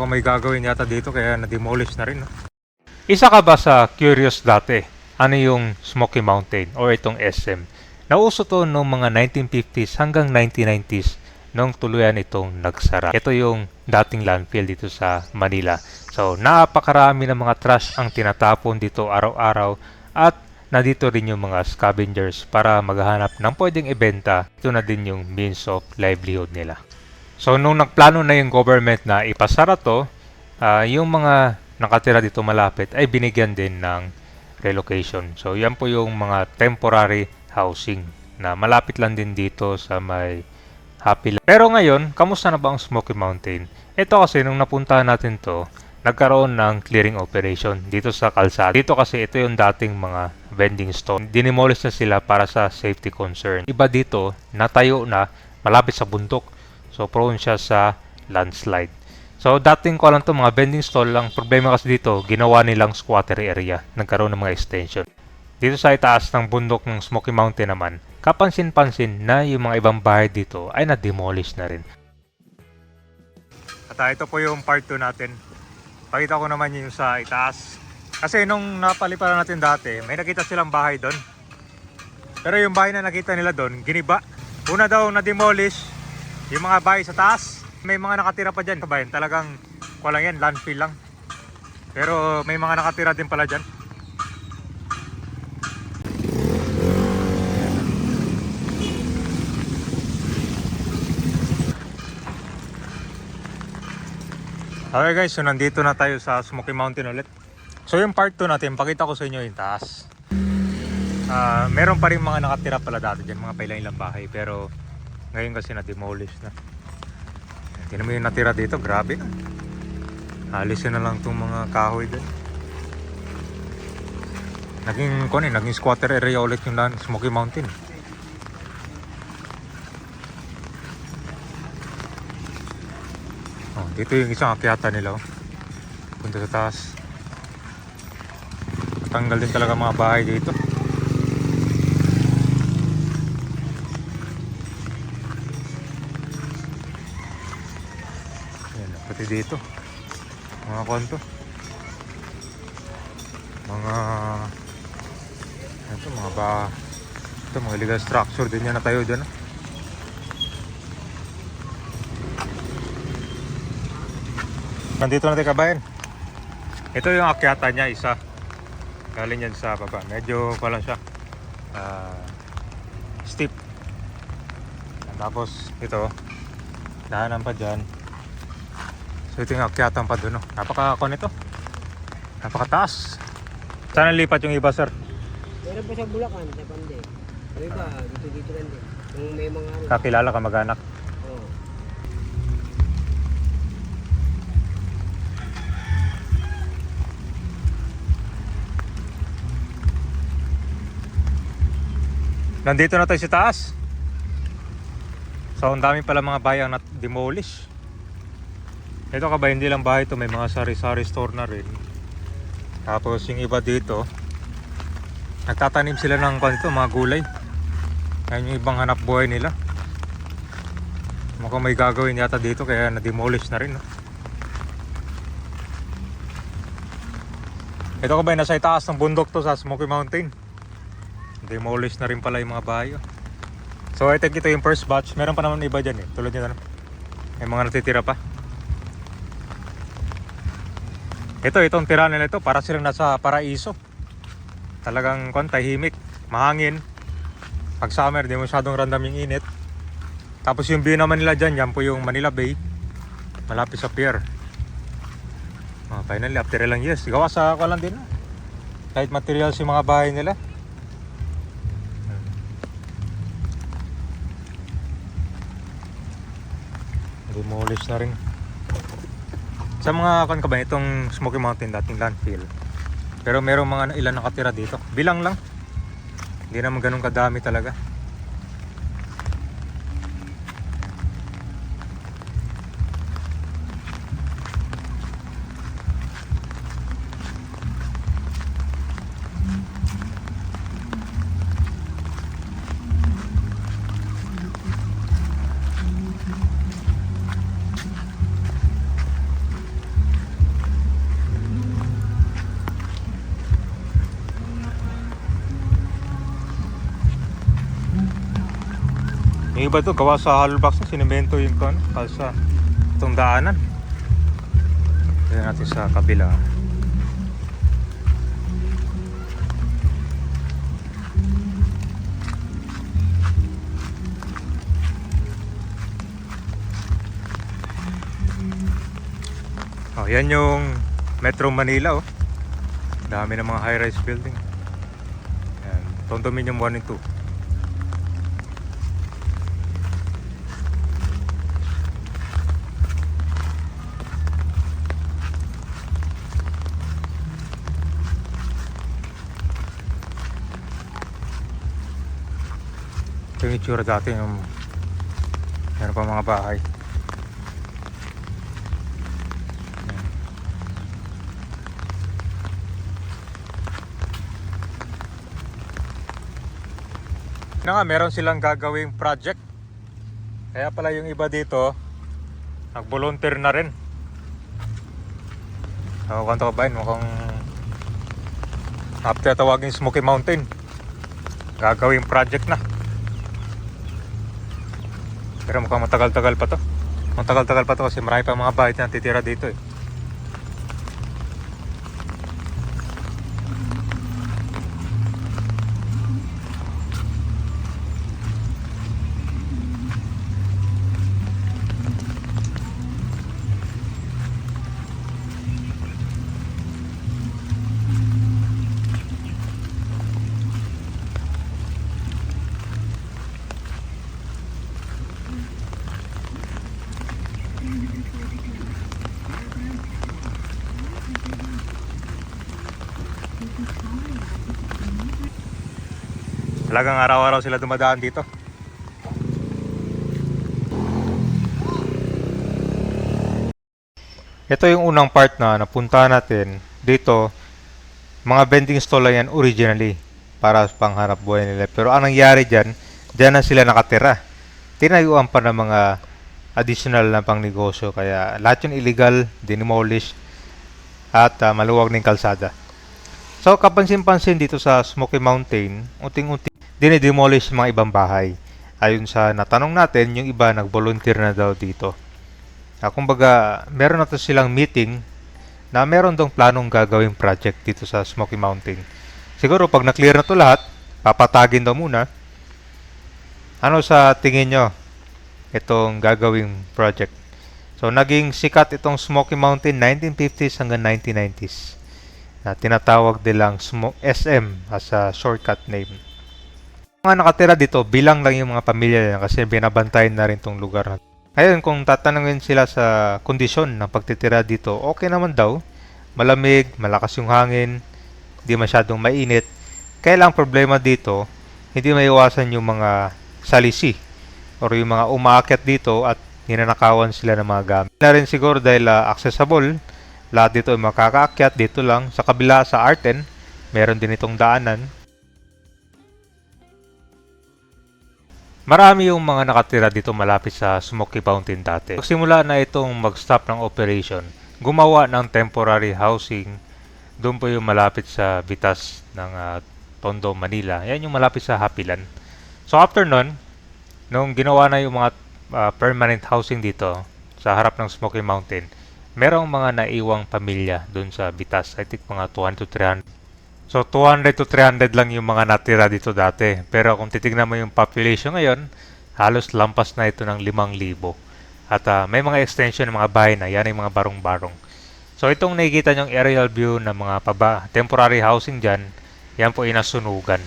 Mukhang may gagawin yata dito kaya na-demolish na rin. No? Isa ka ba sa curious dati? Ano yung Smoky Mountain or itong SM? Nauso to noong mga 1950s hanggang 1990s nung tuluyan itong nagsara. Ito yung dating landfill dito sa Manila. So, napakarami ng mga trash ang tinatapon dito araw-araw at nandito rin yung mga scavengers para maghanap ng pwedeng ibenta. Ito na din yung means of livelihood nila. So, nung nagplano na yung government na ipasara to, ah, yung mga nakatira dito malapit ay binigyan din ng relocation. So, yan po yung mga temporary housing na malapit lang din dito sa may Happy Land. Pero ngayon, kamusta na ba ang Smoky Mountain? Ito kasi nung napuntahan natin to, nagkaroon ng clearing operation dito sa kalsada. Dito kasi ito yung dating mga vending store. Dinimolish na sila para sa safety concern. Iba dito, natayo na malapit sa bundok. So prone siya sa landslide. So dating ko lang to mga vending stall lang. Problema kasi dito, ginawa nilang squatter area. Nagkaroon ng mga extension. Dito sa itaas ng bundok ng Smoky Mountain naman, kapansin-pansin na yung mga ibang bahay dito ay na-demolish na rin. At ah, ito po yung part 2 natin. Pakita ko naman yung sa itaas. Kasi nung napaliparan natin dati, may nakita silang bahay doon. Pero yung bahay na nakita nila doon, giniba. Una daw na-demolish yung mga bahay sa taas. May mga nakatira pa dyan. Kabayan, talagang walang yan, landfill lang. Pero may mga nakatira din pala dyan. Okay guys, so nandito na tayo sa Smoky Mountain ulit. So yung part 2 natin, pakita ko sa inyo yung taas. Ah, meron pa rin mga nakatira pala dati dyan, mga pailang-ilang bahay. Pero ngayon kasi na-demolish na. Tingnan mo yung natira dito, grabe na. Alisin na lang itong mga kahoy din. Naging, eh, naging squatter area ulit yung lan- Smoky Mountain. Oh, dito yung isang akyata nila. Oh. Punta sa taas. Tanggal din talaga mga bahay dito. Yan, pati dito. Mga konto. Mga ito mga ba ito mga illegal structure din yan na tayo dyan. oh. Nandito na tayo kabayan. Ito yung akyata niya isa. Galing yan sa baba. Medyo pa lang siya. ah, steep. Tapos ito. Dahanan pa dyan. So ito yung akyatan pa dun. Oh. Napaka nito. Napakataas. Saan ang lipat yung iba sir? Meron pa sa Bulacan, sa Pande. Yung iba, dito-dito lang din. Kung may mga ano. Kakilala ka mag-anak. Oo. Nandito na tayo sa taas. So, ang dami pala mga bahay ang na-demolish. Ito ka ba, hindi lang bahay to may mga sari-sari store na rin. Tapos yung iba dito, nagtatanim sila ng kwanto, mga gulay. Yan yung ibang hanap buhay nila. Mukhang may gagawin yata dito kaya na-demolish na rin. No? Ito ka ba, nasa itaas ng bundok to sa Smoky Mountain. Demolish na rin pala yung mga bahay. oh. So I think ito yung first batch. Meron pa naman iba dyan eh. Tulad nyo ano. May mga natitira pa. Ito, itong tira nila ito. Para silang nasa paraiso. Talagang kon, tahimik. Mahangin. Pag summer, di masyadong random yung init. Tapos yung view naman nila dyan, yan po yung Manila Bay. Malapit sa pier. Oh, finally, after ilang years. Gawa sa ako lang din. ah. Kahit materials yung mga bahay nila. demolish na rin sa mga kan ka ba itong Smoky Mountain dating landfill. Pero merong mga ilan nakatira dito. Bilang lang. Hindi naman ganun kadami talaga Yung iba to, gawa sa hollow blocks na sinimento yung kan, kalsa. Itong daanan. Tignan natin sa kabila. Oh, yan yung Metro Manila oh. Dami ng mga high-rise building. Yan, condominium 1 and 2. Ito yung itsura dati yung meron pa mga bahay. Na nga, meron silang gagawing project. Kaya pala yung iba dito, nag-volunteer na rin. So, kung ka ba yun, mukhang after tawagin Smoky Mountain, gagawing project na. Pero mukhang matagal-tagal pa to. Matagal-tagal pa to kasi marami pa mga bahay na titira dito eh. Talagang araw-araw sila dumadaan dito. Ito yung unang part na napunta natin dito. Mga vending stall lang yan originally para sa pangharap buhay nila. Pero ang nangyari dyan, dyan na sila nakatira. Tinayuan pa ng mga additional na pang negosyo. Kaya lahat yung illegal, dinimolish, at ah, maluwag ng kalsada. So kapansin-pansin dito sa Smoky Mountain, unting-unting dinidemolish mga ibang bahay. Ayon sa natanong natin, yung iba nag-volunteer na daw dito. Ah, kumbaga, meron na to silang meeting na meron dong planong gagawing project dito sa Smoky Mountain. Siguro pag na-clear na to lahat, papatagin daw muna. Ano sa tingin nyo itong gagawing project? So, naging sikat itong Smoky Mountain 1950s hanggang 1990s na tinatawag nilang SM as a shortcut name. Mga nakatira dito, bilang lang yung mga pamilya nila kasi binabantayan na rin tong lugar na Ngayon, kung tatanungin sila sa kondisyon ng pagtitira dito, okay naman daw. Malamig, malakas yung hangin, hindi masyadong mainit. Kaya lang problema dito, hindi maiwasan yung mga salisi or yung mga umaakyat dito at ninanakawan sila ng mga gamit. Na rin siguro dahil ah, accessible, lahat dito ay makakaakyat dito lang. Sa kabila sa Arten, meron din itong daanan. Marami yung mga nakatira dito malapit sa Smoky Mountain dati. Simula na itong mag-stop ng operation, gumawa ng temporary housing doon po yung malapit sa bitas ng ah, Tondo, Manila. Yan yung malapit sa Hapilan. So after nun, nung ginawa na yung mga ah, permanent housing dito sa harap ng Smoky Mountain, merong mga naiwang pamilya doon sa bitas. I think mga 200 to 300 So 200 to 300 lang yung mga natira dito dati. Pero kung titignan mo yung population ngayon, halos lampas na ito ng 5,000. At ah, may mga extension ng mga bahay na, yan yung mga barong-barong. So itong nakikita nyong aerial view ng mga paba, temporary housing dyan, yan po inasunugan.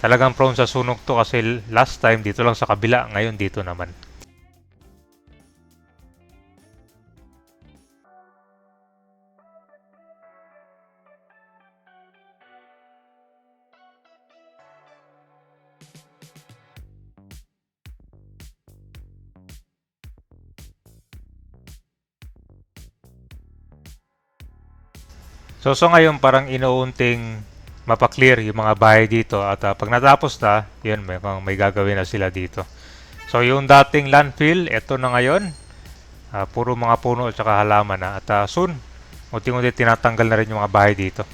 Talagang prone sa sunog to kasi last time dito lang sa kabila, ngayon dito naman. So, so ngayon parang inuunting mapaklear yung mga bahay dito at ah, pag natapos na, yun, may, may gagawin na sila dito. So, yung dating landfill, ito na ngayon. Ah, puro mga puno at saka halaman na. At ah, soon, unti-unti tinatanggal na rin yung mga bahay dito.